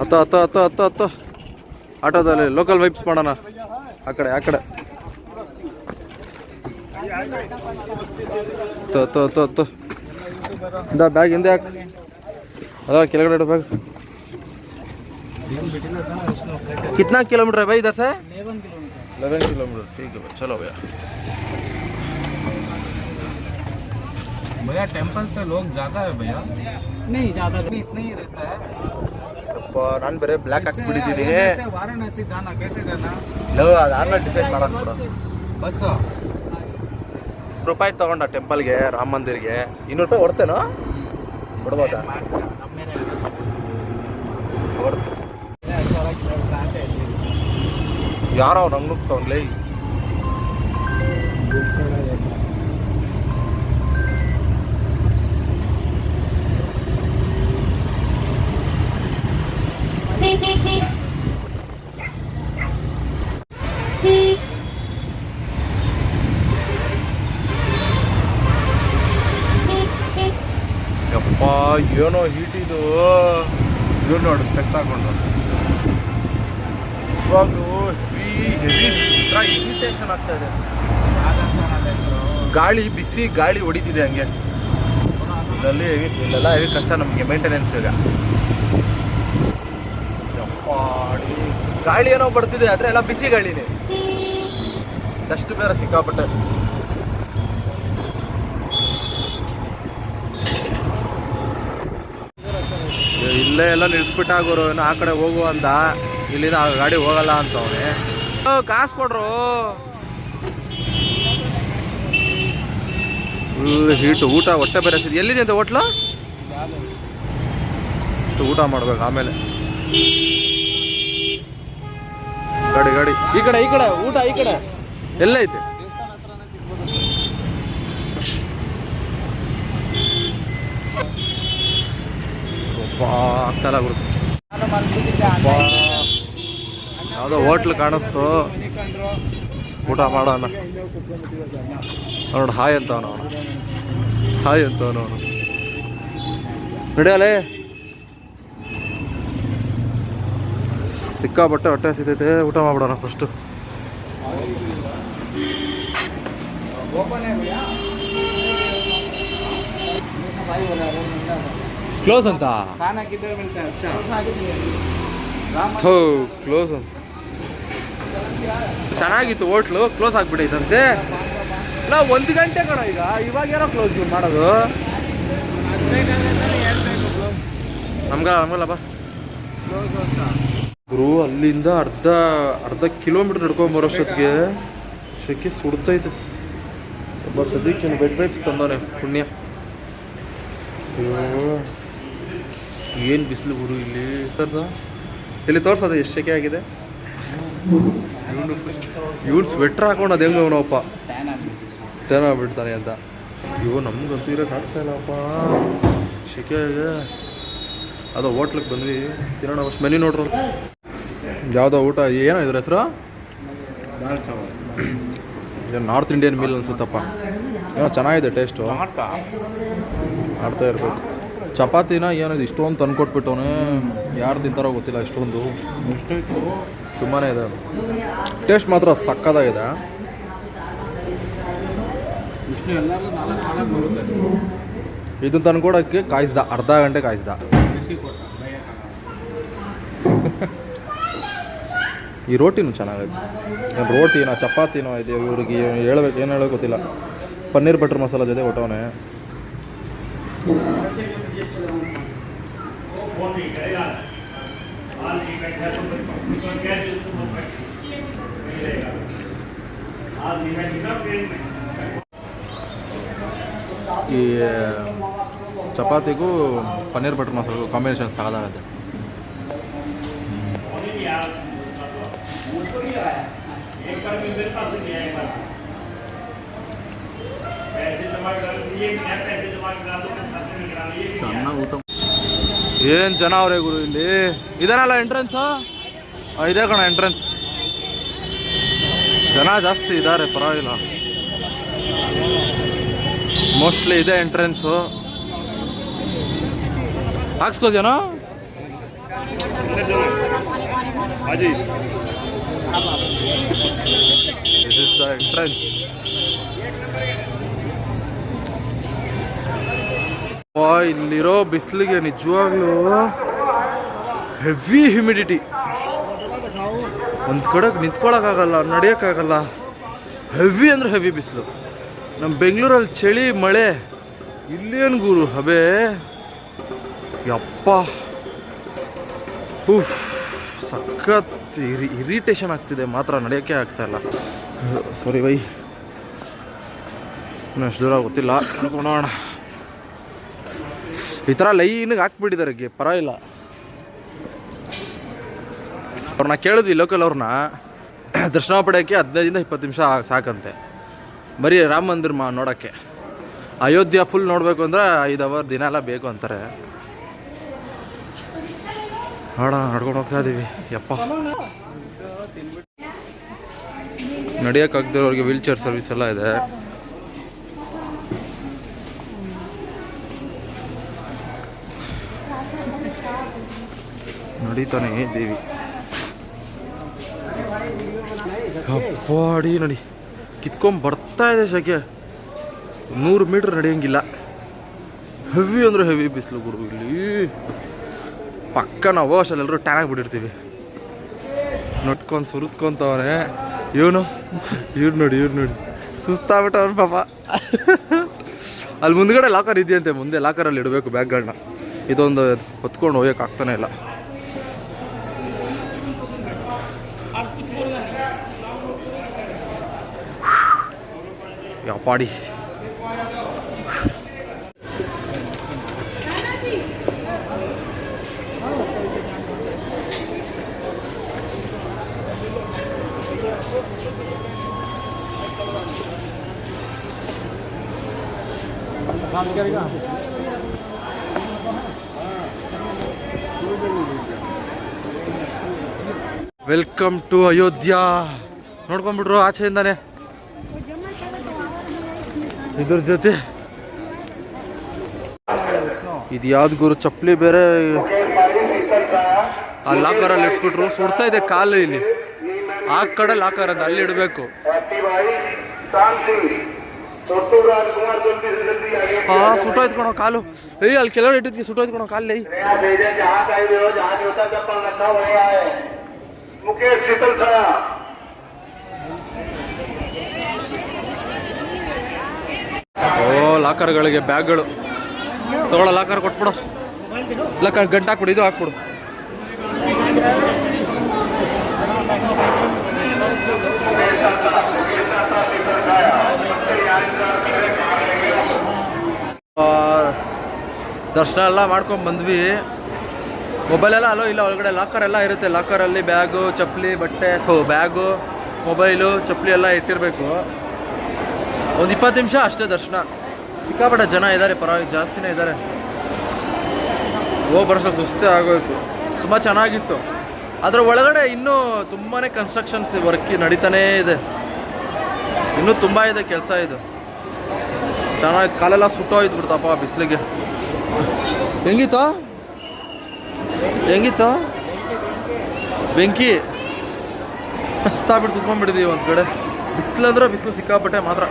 ಹತ್ತ ಹತ್ತ ಹತ್ತ ಹತ್ತ ಹತ್ತ ಆಟೋದಲ್ಲಿ ಲೋಕಲ್ ವೈಪ್ಸ್ ಮಾಡೋಣ ಆ ಕಡೆ ಆ ಕಡೆ ಹತ್ತು ಹತ್ತು ಹತ್ತು ಹತ್ತು ಇಂದ ಬ್ಯಾಗ್ ಹಿಂದೆ ಹಾಕ್ ಅದ ಕೆಳಗಡೆ ಇಡು ಬ್ಯಾಗ್ कितना किलोमीटर है भाई इधर से इलेवन किलोमीटर ठीक है भाई चलो भैया भैया टेम्पल पे लोग ज्यादा है भैया नहीं ज़्यादा इतना ही रहता है ಅಪ್ಪ ನಾನು ಬೇರೆ ಬ್ಲ್ಯಾಕ್ ಹಾಕ್ಬಿಟ್ಟಿದ್ದೀನಿ से वाराणसी जाना कैसे जाना ಲವ್ ಅದು ಆಮೇಲೆ ಡಿಸೈಡ್ ಮಾಡೋಣ ಬಿಡು बस ರೂಪಾಯಿ ತಗೊಂಡ ಟೆಂಪಲ್ಗೆ ರಾಮ ಮಂದಿರ್ಗೆ ಇನ್ನೂರು ರೂಪಾಯಿ ಹೊಡ್ತೇನೋ ಬಿಡ್ಬೋದಾ ಹೊಡ್ತು ಯಾರೋ ಅವ್ನು ಹಂಗೆ ಯಪ್ಪ ಏನೋ ಹೀಟ್ ಇದು. ಇವ್ರು ನೋಡು ಸ್ಪೆಕ್ಸ್ ಹಾಕೊಂಡು ನಿಜವಾಗ್ಲೂ ಹೆವಿ ಇರಿಟೇಷನ್ ಆಗ್ತಾ ಇದೆ. ಗಾಳಿ ಬಿಸಿ ಗಾಳಿ ಹೊಡಿತಿದೆ ಹಂಗೆ. ಇಲ್ಲೆಲ್ಲ ಹೆವಿ ಕಷ್ಟ ನಮಗೆ ಮೇಂಟೆನೆನ್ಸ್ ಈಗ. ಯಪ್ಪಾಡಿ. ಗಾಳಿ ಏನೋ ಬರ್ತಿದೆ, ಆದರೆ ಎಲ್ಲ ಬಿಸಿ ಗಾಳಿನೇ. ಡಸ್ಟ್ ಬೇರೆ ಸಿಕ್ಕಾಪಟ್ಟೆ. ಇಲ್ಲೇ ಎಲ್ಲ ನಿಲ್ಸ್ಬಿಟ್ಟಾಗೋರು, ಇನ್ನು ಆ ಕಡೆ ಹೋಗು ಅಂತ. ಇಲ್ಲಿಂದ ಗಾಡಿ ಹೋಗಲ್ಲ ಅಂತ ಅಂತವನೆ ಕಾಸು ಕೊಡ್ರು. ಹೀಟ್ ಊಟ ಹೊಟ್ಟೆ ಬೇರೆ ಎಲ್ಲಿದೆ ಅಂತ ಹೋಟ್ಲು? ಊಟ ಮಾಡ್ಬೇಕು ಆಮೇಲೆ. ಗಾಡಿ ಗಾಡಿ. ಈ ಕಡೆ ಈ ಕಡೆ, ಊಟ ಈ ಕಡೆ. ಎಲ್ಲ ಐತೆ. ಗುರು. ಯಾವುದೋ ಹೋಟ್ಲ್ ಕಾಣಿಸ್ತು. ಊಟ ಮಾಡೋಣ. ನೋಡು ಹಾಯ್ ಅಂತವನು ಹಾಯ್ ಅಂತವನು ಅವನು ನಡೆಯಲೇ ಸಿಕ್ಕಾಪಟ್ಟೆ ಹೊಟ್ಟೆ ಸಿಗ್ತೈತೆ ಊಟ ಮಾಡ್ಬಿಡೋಣ ಫಸ್ಟು ಕ್ಲೋಸ್ ಅಂತ? ಕ್ಲೋಸ್ ಅಂತ. ಚೆನ್ನಾಗಿತ್ತು ಹೋಟ್ಲು ಕ್ಲೋಸ್ ಆಗಿಬಿಟ್ಟೈತಂತೆ. ನಾವು ಒಂದು ಗಂಟೆ ಕಣ ಈಗ ಇವಾಗ ಏನೋ ಕ್ಲೋಸ್ ಮಾಡೋದು. ನಮ್ಗಲ್ಲ, ನಮಗಲ್ಲ ಬಾ. ಕ್ಲೋಸ್ ಅಂತ ಗುರು, ಅಲ್ಲಿಂದ ಅರ್ಧ ಅರ್ಧ ಕಿಲೋಮೀಟರ್ ನಡ್ಕೊಂಬರೋಷ್ಟೊತ್ತಿಗೆ ಶೆಕೆ ಸುಡ್ತೈತೆ. ಒಬ್ಬ ಸದ್ಯಕ್ಕೆ ಬೆಡ್ ಬೈಕ್ಸ್ ತಂದಾನೆ, ಪುಣ್ಯ. ಏನು ಬಿಸಿಲು ಗುರು ಇಲ್ಲಿ. ತೋರ್ಸ. ಇಲ್ಲಿ ಎಷ್ಟು ಶೆಕೆ ಆಗಿದೆ? ಇವನು ಸ್ವೆಟ್ರ್ ಹಾಕೊಂಡು ಅದು ಹೆಂಗೆ ಅವನಪ್ಪ ಟೇನ್ ಆಗ್ಬಿಡ್ತಾನೆ ಅಂತ. ಅಯ್ಯೋ, ನಮ್ಗಂತೂ ಇರೋಕೆ ಆಗ್ತಾ ಇಲ್ಲಪ್ಪ. ಶೆಕೆ ಇದೆ ಅದು ಹೋಟ್ಲಿಗೆ ಬಂದ್ವಿ. ತಿನ್ನೋಣ ಸ್ಮೆಲಿ ನೋಡ್ರಿ. ಯಾವುದೋ ಊಟ ಏನೋ ಇದ್ರ ಹೆಸರು? ನಾರ್ತ್ ಇಂಡಿಯನ್ ಮೀಲ್ ಅನ್ಸುತ್ತಪ್ಪ. ಏನೋ ಚೆನ್ನಾಗಿದೆ ಟೇಸ್ಟು. ಮಾಡ್ತಾ. ಇರಬೇಕು. ಚಪಾತಿನ ಏನೋ ಇಷ್ಟೊಂದು ತಂದುಕೊಟ್ಬಿಟ್ಟವನು. ಯಾರು ತಿಂತಾರೋ ಗೊತ್ತಿಲ್ಲ ಇಷ್ಟೊಂದು. ತುಂಬಾ ಇದೆ ಟೇಸ್ಟ್ ಮಾತ್ರ ಸಕ್ಕದಾಗಿದೆ. ಇದನ್ನು ತಂದ್ಕೊಡೋಕ್ಕೆ ಕಾಯಿಸ್ದ ಅರ್ಧ ಗಂಟೆ ಕಾಯಿಸ್ದ. ಈ ರೋಟಿನೂ ಚೆನ್ನಾಗೈತೆ. ರೋಟಿನೋ, ಚಪಾತಿನೋ ಇದೆ ಇವ್ರಿಗೆ ಹೇಳ್ಬೇಕು, ಏನು ಹೇಳೋ ಗೊತ್ತಿಲ್ಲ. ಪನ್ನೀರ್ ಬಟರ್ ಮಸಾಲ ಜೊತೆ ಒಟ್ಟವನೇ. ಈ ಚಪಾತಿಗೂ ಪನ್ನೀರ್ ಬಟರ್ ಮಸಾಲೆಗೂ ಕಾಂಬಿನೇಷನ್ ಸಾಕಾಗುತ್ತೆ ಚೆನ್ನಾಗಿ ಊಟ ಏನು ಜನ ಅವರೇ ಗುರು ಇಲ್ಲಿ ಇದನ್ನಲ್ಲ ಎಂಟ್ರೆನ್ಸು ಇದೇ ಕಣ ಎಂಟ್ರೆನ್ಸ್ ಜನ ಜಾಸ್ತಿ ಇದ್ದಾರೆ ಪರವಾಗಿಲ್ಲ ಮೋಸ್ಟ್ಲಿ ಇದೆ ಎಂಟ್ರೆನ್ಸು ಹಾಕ್ಸ್ಕೋದೇನೋ ದಿಸ್ ಇಸ್ ದ ಎಂಟ್ರೆನ್ಸ್ ಇಲ್ಲಿರೋ ಬಿಸಿಲಿಗೆ ನಿಜವಾಗ್ಲೂ ಹೆವಿ ಹ್ಯುಮಿಡಿಟಿ ಒಂದು ಕಡೆಗೆ ನಿಂತ್ಕೊಳಕ್ಕಾಗಲ್ಲ ನಡೆಯೋಕ್ಕಾಗಲ್ಲ. ಹೆವಿ ಅಂದ್ರೆ ಹೆವಿ ಬಿಸಿಲು. ನಮ್ಮ ಬೆಂಗಳೂರಲ್ಲಿ ಚಳಿ ಮಳೆ ಇಲ್ಲೇನು ಗುರು ಹಬೆ ಯಪ್ಪ. ಉಫ್, ಸಖತ್ ಇರಿ ಇರಿಟೇಷನ್ ಆಗ್ತಿದೆ. ಮಾತ್ರ ನಡೆಯೋಕ್ಕೆ ಆಗ್ತಾ ಇಲ್ಲ. Sorry, bye. ಇನ್ನು ಅಷ್ಟು ದೂರ ಗೊತ್ತಿಲ್ಲ. ನೋಡೋಣ ಈ ಥರ ಲೈನಿಗೆ ಹಾಕ್ಬಿಟ್ಟಿದ್ದಾರೆ ಪರವಾಗಿಲ್ಲ ಅವ್ರನ್ನ ಕೇಳಿದ್ವಿ ಲೋಕಲ್ ಅವ್ರನ್ನ. ದರ್ಶನ ಪಡೆಯೋಕ್ಕೆ ಹದಿನೈದಿಂದ ಇಪ್ಪತ್ತು ನಿಮಿಷ ಸಾಕಂತೆ. ಬರೀ ರಾಮ ಮಂದಿರ ಮಾ ನೋಡೋಕ್ಕೆ ಅಯೋಧ್ಯ ಫುಲ್ ನೋಡಬೇಕು ಅಂದರೆ ಐದು ಅವರ್ ದಿನ ಎಲ್ಲ ಬೇಕು ಅಂತಾರೆ. ನೋಡೋಣ ನಡ್ಕೊಂಡು ಹೋಗ್ತಾ ಇದೀವಿ. ಯಪ್ಪ. ನಡೆಯೋಕ್ಕಾಗದಿರೋರಿಗೆ ವೀಲ್ ಚೇರ್ ಸರ್ವಿಸ್ ಎಲ್ಲ ಇದೆ. ನಡೀತಾನೆ ದೇವಿ. ಅಪ್ಪಾಡಿ ನಡಿ. ಕಿತ್ಕೊಂಡ್ ಬರ್ತಾ ಇದೆ ಶಕೆ. ನೂರು ಮೀಟ್ರ್ ನಡೆಯಂಗಿಲ್ಲ. ಹೆವಿ ಅಂದ್ರೆ ಹೆವಿ ಬಿಸಿಲು ಗುರು ಇಲ್ಲಿ. ಪಕ್ಕ ನಾವು ಅಷ್ಟಲ್ಲಿ ಎಲ್ಲರೂ ಟ್ಯಾನ್ ಆಗಿಬಿಟ್ಟಿರ್ತೀವಿ. ನಟ್ಕೊಂಡು ಸುರಿದ್ಕೊಂತವ್ರೆ. ಇವನು? ಇವ್ರು ನೋಡಿ ಇವ್ರು ನೋಡಿ. ಸುಸ್ತಾಗ್ಬಿಟ್ಟವನು ಪಾಪ. ಅಲ್ಲಿ ಮುಂದ್ಗಡೆ ಲಾಕರ್ ಇದೆಯಂತೆ, ಮುಂದೆ ಲಾಕರಲ್ಲಿ ಇಡಬೇಕು ಬ್ಯಾಗ್ಗಳನ್ನ ಇದೊಂದು ಹೊತ್ಕೊಂಡು ಹೋಗಕ್ಕೆ ಆಗ್ತಾನೆ ಇಲ್ಲ. ಯಪ್ಪಾಡಿ ವೆಲ್ಕಮ್ ಟು ಅಯೋಧ್ಯ ನೋಡ್ಕೊಂಡ್ಬಿಟ್ರು ಆಚೆಯಿಂದಾನೆ. ಇದ್ರ ಜೊತೆ. ಇದು ಯಾವ್ದು ಗುರು? ಚಪ್ಪಲಿ ಬೇರೆ. ಆ ಲಾಕರಲ್ಲಿ ಇಟ್ಬಿಟ್ರು. ಸುಡ್ತಾ ಇದೆ ಕಾಲು ಇಲ್ಲಿ. ಆ ಕಡಲ್ ಹಾಕಾರದು ಅಲ್ಲಿ ಇಡಬೇಕು. ಹಾ ಸುಟ್ಟೋಯ್ತ್ಕೊಳೋ ಕಾಲು. ಏಯ್ ಅಲ್ಲಿ ಕೆಲವರು ಇಟ್ಟಿದ್ಕೆ ಸುಟ್ಟೋಯ್ತ್ಕೊಳೋ ಕಾಲು ಲೈ ಮುಖೇಶ್ ಓ ಲಾಕರ್ಗಳಿಗೆ ಬ್ಯಾಗ್ಗಳು. ತಗೊಳ್ಳೋ ಲಾಕರ್ ಕೊಟ್ಬಿಡು. ಲಾಕರ್ ಗಂಟು ಹಾಕ್ಬಿಡು ಇದು ಹಾಕ್ಬಿಡು. ದರ್ಶನ ಎಲ್ಲ ಮಾಡ್ಕೊಂಡು ಬಂದ್ವಿ. ಮೊಬೈಲೆಲ್ಲ ಅಲೋ ಇಲ್ಲ, ಒಳಗಡೆ ಲಾಕರ್ ಎಲ್ಲ ಇರುತ್ತೆ. ಲಾಕರಲ್ಲಿ ಬ್ಯಾಗು, ಚಪ್ಪಲಿ, ಬಟ್ಟೆ, ಥೋ, ಬ್ಯಾಗು ಮೊಬೈಲು ಚಪ್ಪಲಿ ಎಲ್ಲ ಇಟ್ಟಿರಬೇಕು. ಒಂದು ಇಪ್ಪತ್ತು ನಿಮಿಷ ಅಷ್ಟೇ ದರ್ಶನ. ಸಿಕ್ಕಾಪಟ್ಟೆ ಜನ ಇದ್ದಾರೆ ಪರವಾಗಿ ಜಾಸ್ತಿನೇ ಇದ್ದಾರೆ ಓ ಬರೋಷ್ಟು ಸುಸ್ತೇ ಆಗೋಯ್ತು. ತುಂಬ ಚೆನ್ನಾಗಿತ್ತು. ಅದರ ಒಳಗಡೆ ಇನ್ನೂ ತುಂಬಾ ಕನ್ಸ್ಟ್ರಕ್ಷನ್ಸ್ ವರ್ಕ್ ನಡೀತಾನೇ ಇದೆ. ಇನ್ನೂ ತುಂಬ ಇದೆ ಕೆಲಸ ಇದು. ಚೆನ್ನಾಗಿತ್ತು ಕಾಲೆಲ್ಲ ಸುಟ್ಟೋಯ್ತು ಬಿಡ್ತಪ್ಪ ಬಿಸಿಲಿಗೆ. ಹೆಂಗಿತ್ತು? ಹೆಂಗಿತ್ತು? ಬೆಂಕಿ. ಬಿಟ್ಟು ಕುತ್ಕೊಂಡ್ಬಿಟ್ಟಿದೀವಿ ಒಂದು ಕಡೆ. ಬಿಸಿಲು ಅಂದ್ರೆ ಬಿಸಿಲು ಸಿಕ್ಕಾಪಟ್ಟೆ ಮಾತ್ರ.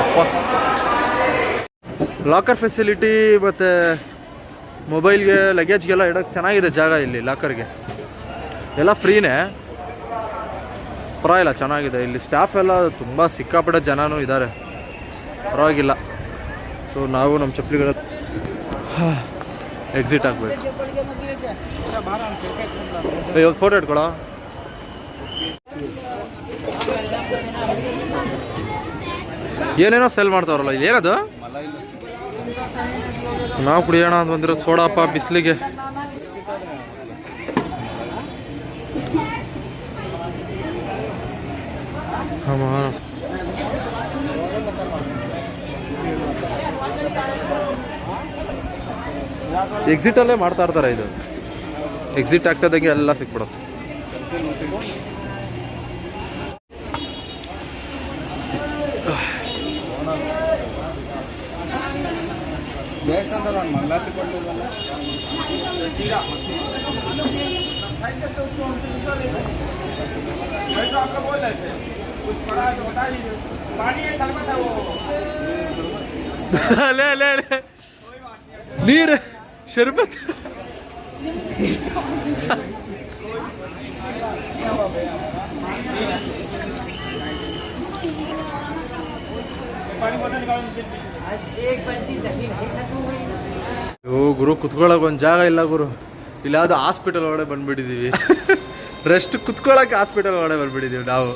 ಯಪ್ಪ. ಲಾಕರ್ ಫೆಸಿಲಿಟಿ ಮತ್ತು ಮೊಬೈಲ್ಗೆ ಲಗೇಜ್ಗೆಲ್ಲ ಇಡೋಕ್ಕೆ ಚೆನ್ನಾಗಿದೆ ಜಾಗ ಇಲ್ಲಿ ಲಾಕರ್ಗೆ. ಎಲ್ಲ ಫ್ರೀನೇ. ಪರವಾಗಿಲ್ಲ, ಚೆನ್ನಾಗಿದೆ. ಇಲ್ಲಿ ಸ್ಟಾಫ್ ಎಲ್ಲ ತುಂಬ ಸಿಕ್ಕಾಪಟ್ಟೆ ಜನನೂ ಇದ್ದಾರೆ ಪರವಾಗಿಲ್ಲ. ಸೊ ನಾವು ನಮ್ಮ ಚಪ್ಪಲಿಗಳ ಎಕ್ಸಿಟ್ ಆಗಬೇಕು. ಇವತ್ತು ಫೋಟೋ ಇಟ್ಕೊಳೋ? ಏನೇನೋ ಸೆಲ್ ಮಾಡ್ತಾವ್ರಲ್ಲ ಏನದು? ನಾವು ಕುಡಿಯೋಣ ಅಂತ ಬಂದಿರೋದು ಸೋಡಪ್ಪ ಬಿಸಿಲಿಗೆ. ಎಕ್ಸಿಟಲ್ಲೇ ಮಾಡ್ತಾ ಇರ್ತಾರೆ ಇದು. ಎಕ್ಸಿಟ್ ಆಗ್ತದಂಗೆ ಎಲ್ಲ ಸಿಕ್ಬಿಡುತ್ತೆ. ದೇವಸ್ಥಾನದಲ್ಲಿ ಒಂದು ಮಂಗಳಾರತಿ ಕೊಟ್ಟಿಲ್ವಲ್ಲ ಅಲೆ ಅಲೆ ಅಲೆ ನೀರು. ಶರ್ಬತ್. ಓ ಗುರು ಕುತ್ಕೊಳ್ಳೋಕೆ ಒಂದು ಜಾಗ ಇಲ್ಲ ಗುರು. ಇಲ್ಲ ಅದು ಹಾಸ್ಪಿಟಲ್ ಒಳಗಡೆ ಬಂದ್ಬಿಟ್ಟಿದೀವಿ. ರೆಸ್ಟ್ ಕುತ್ಕೊಳ್ಳೋಕೆ ಹಾಸ್ಪಿಟಲ್ ಒಳಗಡೆ ಬಂದ್ಬಿಟ್ಟಿದೀವಿ ನಾವು.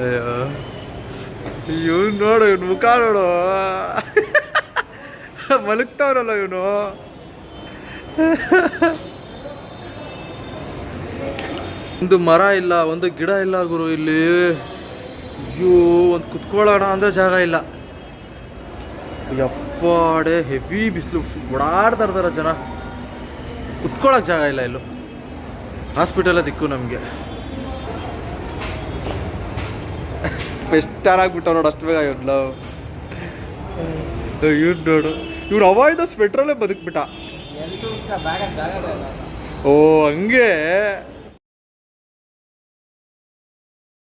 ಅಯ್ಯೋ. ಇವ್ನು ನೋಡು, ಇವ್ನ ಮುಖ ನೋಡು. ಮಲಗ್ತಾವ್ರಲ್ಲ ಇವನು. ಒಂದು ಮರ ಇಲ್ಲ, ಒಂದು ಗಿಡ ಇಲ್ಲ ಗುರು ಇಲ್ಲಿ. ಅಯ್ಯೋ, ಒಂದು ಕುತ್ಕೊಳ್ಳೋಣ ಅಂದ್ರೆ ಜಾಗ ಇಲ್ಲ. ಯಪ್ಪಾಡೆ ಹೆವಿ ಬಿಸಿಲು. ಓಡಾಡ್ತಾ ಇರ್ತಾರ ಜನ. ಕುತ್ಕೊಳ್ಳೋಕೆ ಜಾಗ ಇಲ್ಲ ಇಲ್ಲೂ. ಹಾಸ್ಪಿಟಲ್ ದಿಕ್ಕು ನಮಗೆ. ಫೆಸ್ಟ್ ಆಗ್ಬಿಟ್ಟ ನೋಡು, ಅಷ್ಟು ಬೇಗ ಇವ್ನು ಇವ್ನು ನೋಡು. ಇವ್ರು ಅವಾಯ್ದ ಸ್ವೆಟ್ರಲ್ಲೇ ಬದುಕ್ಬಿಟ್ಟ. ಓ ಹಂಗೆ.